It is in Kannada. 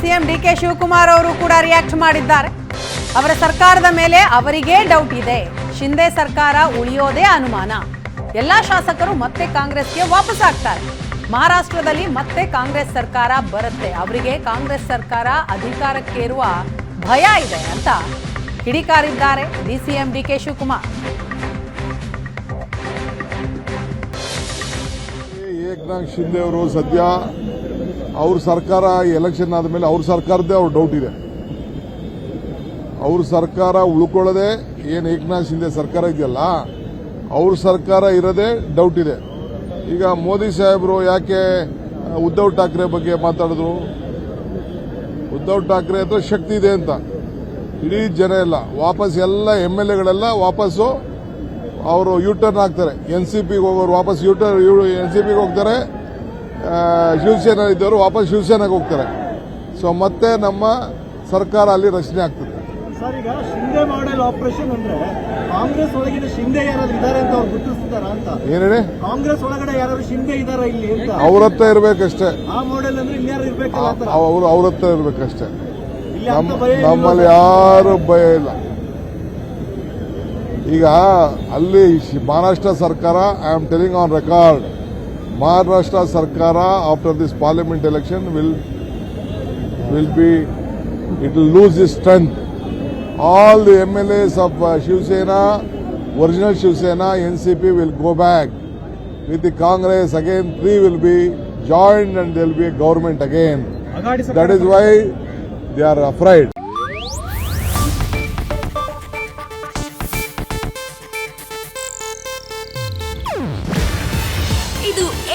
ಸಿಎಂ ಡಿ ಕೆ ಶಿವಕುಮಾರ್ ಅವರು ಕೂಡ ರಿಯಾಕ್ಟ್ ಮಾಡಿದ್ದಾರೆ. ಅವರ ಸರ್ಕಾರದ ಮೇಲೆ ಅವರಿಗೇ ಡೌಟ್ ಇದೆ. ಶಿಂದೆ ಸರ್ಕಾರ ಉಳಿಯೋದೇ ಅನುಮಾನ. ಎಲ್ಲಾ ಶಾಸಕರು ಮತ್ತೆ ಕಾಂಗ್ರೆಸ್ಗೆ ವಾಪಸ್ ಆಗ್ತಾರೆ. ಮಹಾರಾಷ್ಟ್ರದಲ್ಲಿ ಮತ್ತೆ ಕಾಂಗ್ರೆಸ್ ಸರ್ಕಾರ ಬರುತ್ತೆ. ಅವರಿಗೆ ಕಾಂಗ್ರೆಸ್ ಸರ್ಕಾರ ಅಧಿಕಾರಕ್ಕೇರುವ ಭಯ ಇದೆ ಅಂತ ಕಿಡಿಕಾರಿದ್ದಾರೆ DCM D K Shivakumar. Eknath Shinde ಅವರು ಸದ್ಯ ಅವ್ರ ಸರ್ಕಾರ ಎಲೆಕ್ಷನ್ ಆದಮೇಲೆ ಅವ್ರ ಸರ್ಕಾರದ್ದೇ ಅವ್ರ ಡೌಟ್ ಇದೆ. ಅವ್ರ ಸರ್ಕಾರ ಉಳ್ಕೊಳ್ಳದೆ ಏನು ಏಕನಾಥ್ ಶಿಂದೆ ಸರ್ಕಾರ ಇದೆಯಲ್ಲ, ಅವ್ರ ಸರ್ಕಾರ ಇರೋದೇ ಡೌಟ್ ಇದೆ. ಈಗ ಮೋದಿ ಸಾಹೇಬರು ಯಾಕೆ ಉದ್ಧವ್ ಠಾಕ್ರೆ ಬಗ್ಗೆ ಮಾತಾಡಿದ್ರು? ಉದ್ಧವ್ ಠಾಕ್ರೆ ಹತ್ರ ಶಕ್ತಿ ಇದೆ ಅಂತ. ಇಡೀ ಜನ ಎಲ್ಲ, ವಾಪಸ್ ಎಲ್ಲ ಎಂ ಎಲ್ ಎಗಳೆಲ್ಲ ವಾಪಸ್ಸು ಅವರು ಯು ಟರ್ನ್ ಆಗ್ತಾರೆ ಎನ್ ಸಿ ಪಿಗೆ ಹೋಗೋರು ವಾಪಸ್ ಯು ಟರ್ನ್ ಎನ್ ಸಿ ಪಿಗೆ ಹೋಗ್ತಾರೆ. ಶಿವಸೇನಾ ಇದ್ದವರು ವಾಪಸ್ ಶಿವಸೇನೆಗೆ ಹೋಗ್ತಾರೆ. ಸೊ ಮತ್ತೆ ನಮ್ಮ ಸರ್ಕಾರ ಅಲ್ಲಿ ರಚನೆ ಆಗ್ತದೆ. ಸರ್ ಈಗ ಶಿಂದೆ ಮಾಡೆಲ್ ಆಪರೇಷನ್ ಅಂದ್ರೆ ಕಾಂಗ್ರೆಸ್ ಒಳಗಿನ ಶಿಂದೆ ಯಾರಾದ್ರೂ ಇದಾರೆ ಅಂತ ಅವ್ರು ಗುರುತಿಸ್ತಾರ ಅಂತ? ಏನ್ ಹೇಳಿ ಕಾಂಗ್ರೆಸ್ ಒಳಗಡೆ ಯಾರಾದ್ರೂ ಶಿಂದೆ ಇದಾರ ಇಲ್ಲಿ ಅಂತ? ಅವ್ರ ಹತ್ರ ಇರ್ಬೇಕಷ್ಟೇ. ಆ ಮಾಡೆಲ್ ಅಂದ್ರೆ ಇರ್ಬೇಕಲ್ಲ ಅವರು ಅವ್ರ ಹತ್ರ ಇರ್ಬೇಕಷ್ಟೇ. ನಮ್ಮಲ್ಲಿ? ಯಾರು ಭಯ ಇಲ್ಲ. ಈಗ ಅಲ್ಲಿ ಮಹಾರಾಷ್ಟ್ರ ಸರ್ಕಾರ I am telling on record Maharashtra Sarkara after this parliament election will will be it will lose its strength. All the MLAs of uh, Shiv Sena, original Shiv Sena, NCP will go back. With the Congress again, three will be joined and there will be a government again. That is why they are afraid.